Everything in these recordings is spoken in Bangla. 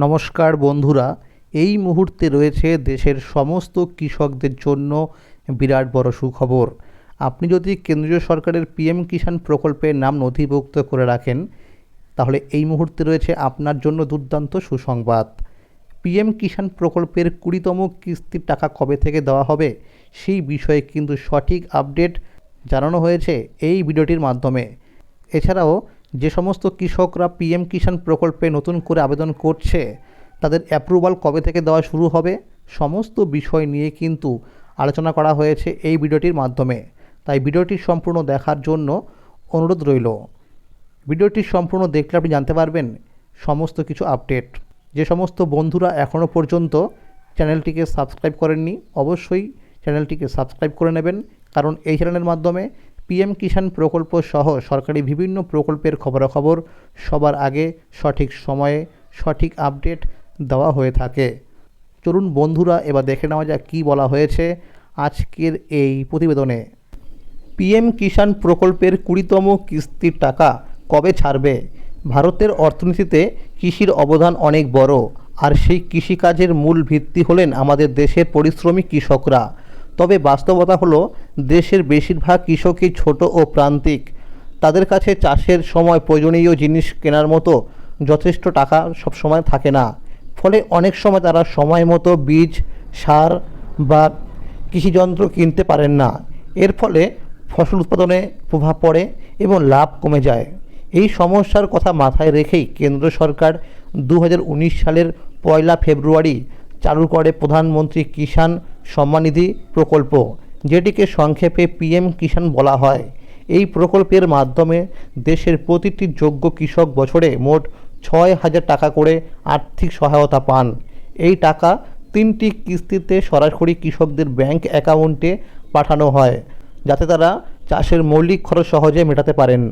নমস্কার বন্ধুরা, এই মুহূর্তে রয়েছে দেশের সমস্ত কৃষকদের জন্য বিরাট বড় সুখবর। আপনি যদি কেন্দ্রীয় সরকারের পিএম কিষাণ প্রকল্পের নাম নথিভুক্ত করে রাখেন, তাহলে এই মুহূর্তে রয়েছে আপনার জন্য দুর্দান্ত সুসংবাদ। পিএম কিষাণ প্রকল্পের কুড়িতম কিস্তির টাকা কবে থেকে দেওয়া হবে, সেই বিষয়ে কিন্তু সঠিক আপডেট জানানো হয়েছে এই ভিডিওটির মাধ্যমে। এছাড়াও যে সমস্ত কৃষকরা পিএম কিষাণ প্রকল্পে নতুন করে আবেদন করছে, তাদের অ্যাপ্রুভাল কবে থেকে দেওয়া শুরু হবে, সমস্ত বিষয় নিয়ে কিন্তু আলোচনা করা হয়েছে এই ভিডিওটির মাধ্যমে। তাই ভিডিওটি সম্পূর্ণ দেখার জন্য অনুরোধ রইল। ভিডিওটি সম্পূর্ণ দেখলে আপনি জানতে পারবেন সমস্ত কিছু আপডেট যে সমস্ত বন্ধুরা এখনও পর্যন্ত চ্যানেলটিকে সাবস্ক্রাইব করেননি, অবশ্যই চ্যানেলটিকে সাবস্ক্রাইব করে নেবেন, কারণ এই চ্যানেলের মাধ্যমে পিএম কিষাণ প্রকল্প সহ সরকারি বিভিন্ন প্রকল্পের খবরাখবর সবার আগে সঠিক সময়ে সঠিক আপডেট দেওয়া হয়ে থাকে। চলুন বন্ধুরা, এবার দেখে নেওয়া যাক কী বলা হয়েছে আজকের এই প্রতিবেদনে। পিএম কিষাণ প্রকল্পের কুড়িতম কিস্তির টাকা কবে ছাড়বে? ভারতের অর্থনীতিতে কৃষির অবদান অনেক বড়, আর সেই কৃষিকাজের মূল ভিত্তি হলেন আমাদের দেশের পরিশ্রমী কৃষকরা। তবে বাস্তবতা হলো, দেশের বেশিরভাগ কৃষকই ছোট ও প্রান্তিক। তাদের কাছে চাষের সময় প্রয়োজনীয় জিনিস কেনার মতো যথেষ্ট টাকা সবসময় থাকে না। ফলে অনেক সময় তারা সময় মতো বীজ, সার বা কৃষিযন্ত্র কিনতে পারেন না। এর ফলে ফসল উৎপাদনে প্রভাব পড়ে এবং লাভ কমে যায়। এই সমস্যার কথা মাথায় রেখেই কেন্দ্র সরকার দু হাজার উনিশ সালের পয়লা ফেব্রুয়ারি চালু করে প্রধানমন্ত্রী কিষাণ সম্মানিধি প্রকল্প, যেটিকে সংক্ষেপে পিএম কিষাণ বলা হয়। এই প্রকল্পের মাধ্যমে দেশের প্রতিটি যোগ্য কৃষক বছরে মোট ছয় হাজার টাকা করে আর্থিক সহায়তা পান। এই টাকা তিনটি কিস্তিতে সরাসরি কৃষকদের ব্যাংক অ্যাকাউন্টে পাঠানো হয়, যাতে তারা চাষের মৌলিক খরচ সহজে মেটাতে পারেন।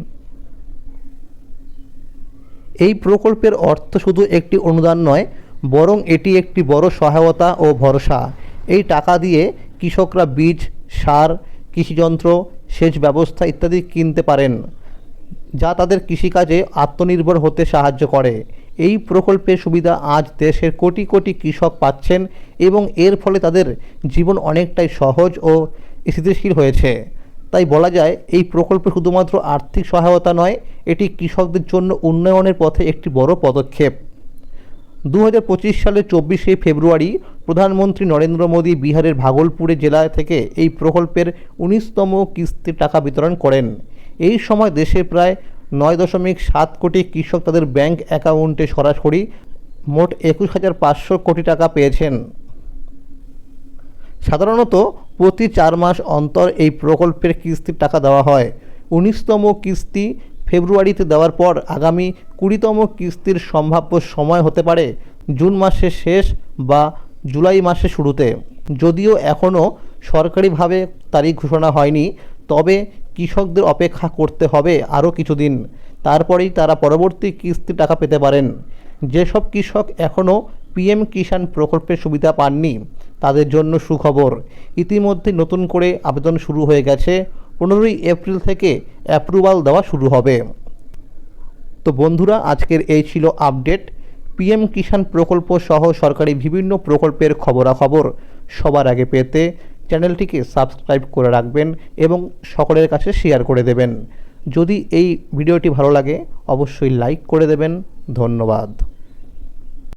এই প্রকল্পের অর্থ শুধু একটি অনুদান নয়, বরং এটি একটি বড় সহায়তা ও ভরসা। এই টাকা দিয়ে কৃষকরা বীজ, সার, কৃষিযন্ত্র, সেচ ব্যবস্থা ইত্যাদি কিনতে পারেন, যা তাদের কৃষিকাজে আত্মনির্ভর হতে সাহায্য করে। এই প্রকল্পের সুবিধা আজ দেশের কোটি কোটি কৃষক পাচ্ছেন এবং এর ফলে তাদের জীবন অনেকটাই সহজ ও স্থিতিশীল হয়েছে। তাই বলা যায়, এই প্রকল্প শুধুমাত্র আর্থিক সহায়তা নয়, এটি কৃষকদের জন্য উন্নয়নের পথে একটি বড় পদক্ষেপ। দু সালের চব্বিশে ফেব্রুয়ারি প্রধানমন্ত্রী নরেন্দ্র মোদী বিহারের ভাগলপুরে জেলা থেকে এই প্রকল্পের উনিশতম কিস্তির টাকা বিতরণ করেন। এই সময় দেশে প্রায় নয় দশমিক সাত কোটি কৃষক তাদের ব্যাংক অ্যাকাউন্টে সরাসরি মোট একুশ হাজার পাঁচশো কোটি টাকা পেয়েছেন। সাধারণত প্রতি চার মাস অন্তর এই প্রকল্পের কিস্তির টাকা দেওয়া হয়। উনিশতম কিস্তি ফেব্রুয়ারিতে দেওয়ার পর আগামী কুড়িতম কিস্তির সম্ভাব্য সময় হতে পারে জুন মাসের শেষ বা জুলাই মাসের শুরুতে। যদিও এখনও সরকারিভাবে তারিখ ঘোষণা হয়নি, তবে কৃষকদের অপেক্ষা করতে হবে আরও কিছুদিন। তারপরেই তারা পরবর্তী কিস্তি টাকা পেতে পারেন। যেসব কৃষক এখনও পিএম কিষাণ প্রকল্পের সুবিধা পাননি, তাদের জন্য সুখবর। ইতিমধ্যে নতুন করে আবেদন শুরু হয়ে গেছে। পনেরোই এপ্রিল থেকে অ্যাপ্রুভাল দেওয়া শুরু হবে। তো বন্ধুরা, আজকের এই ছিল আপডেট পিএম কিষাণ প্রকল্প সহ সরকারি বিভিন্ন প্রকল্পের খবরাখবর সবার আগে পেতে চ্যানেলটিকে সাবস্ক্রাইব করে রাখবেন এবং সকলের কাছে শেয়ার করে দেবেন। যদি এই ভিডিওটি ভালো লাগে, অবশ্যই লাইক করে দেবেন। ধন্যবাদ।